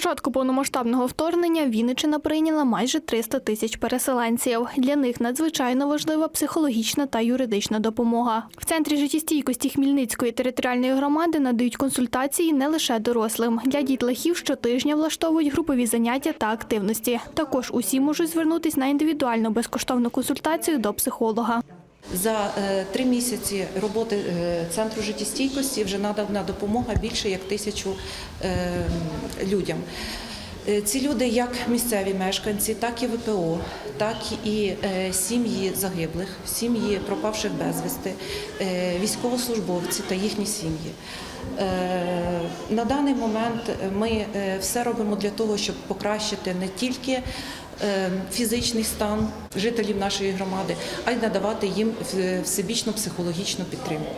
початку повномасштабного вторгнення Вінниччина прийняла майже 300 тисяч переселенців. Для них надзвичайно важлива психологічна та юридична допомога. В центрі життєстійкості Хмільницької територіальної громади надають консультації не лише дорослим. Для дітлахів щотижня влаштовують групові заняття та активності. Також усі можуть звернутися на індивідуальну безкоштовну консультацію до психолога. За е, три місяці роботи е, центру життєстійкості вже надана допомога більше як тисячу е, людям. Ці люди, як місцеві мешканці, так і ВПО, так і сім'ї загиблих, сім'ї пропавших безвісти, військовослужбовці та їхні сім'ї. Е, На даний момент ми е, все робимо для того, щоб покращити не тільки е, фізичний стан жителів нашої громади, а й надавати їм всебічну психологічну підтримку.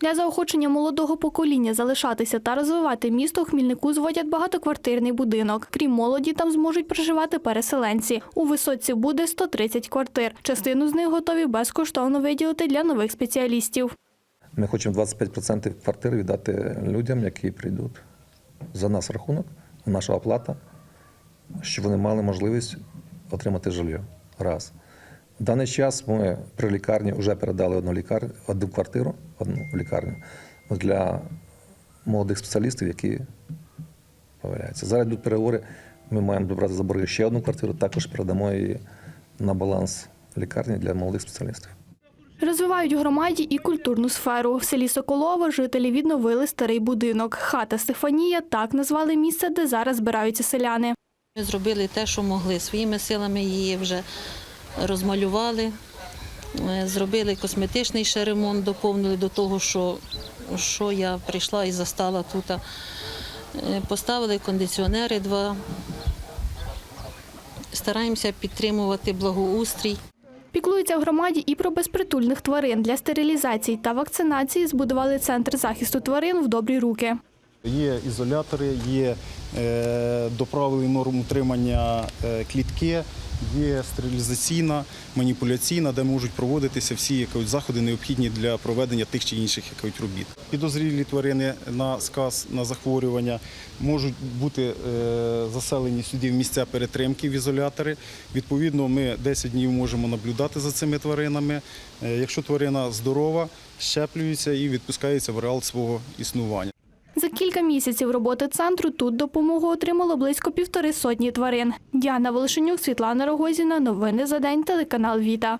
Для заохочення молодого покоління залишатися та розвивати місто Хмільнику зводять багатоквартирний будинок. Крім молоді, там зможуть проживати переселенці. У висотці буде 130 квартир. Частину з них готові безкоштовно виділити для нових спеціалістів. Ми хочемо 25% квартир віддати людям, які прийдуть за нас рахунок, наша оплата, щоб вони мали можливість отримати житло. Раз. В даний час ми при лікарні вже передали одну, лікар... одну квартиру, одну лікарню для молодих спеціалістів, які появляються. Зараз йдуть переговори. Ми маємо добрати за борги ще одну квартиру, також передамо її на баланс лікарні для молодих спеціалістів. Розвивають у громаді і культурну сферу. В селі Соколово жителі відновили старий будинок. Хата Стефанія так назвали місце, де зараз збираються селяни. Ми зробили те, що могли. Своїми силами її вже розмалювали, е, зробили косметичний ще ремонт, доповнили до того, що, що я прийшла і застала тут. Е, Поставили кондиціонери два. Стараємося підтримувати благоустрій. Піклуються в громаді і про безпритульних тварин. Для стерилізації та вакцинації збудували центр захисту тварин в добрі руки. Є ізолятори, є е, доправили норм утримання е, клітки, є стерилізаційна, маніпуляційна, де можуть проводитися всі якось, заходи необхідні для проведення тих чи інших якось, робіт. Підозрілі тварини на сказ, на захворювання можуть бути е, заселені сюди в місця перетримки в ізолятори. Відповідно, ми 10 днів можемо наблюдати за цими тваринами. Е, якщо тварина здорова, щеплюється і відпускається в реал свого існування. Кілька місяців роботи центру тут допомогу отримало близько півтори сотні тварин. Діана Волошенюк, Світлана Рогозіна. Новини за день. Телеканал Віта.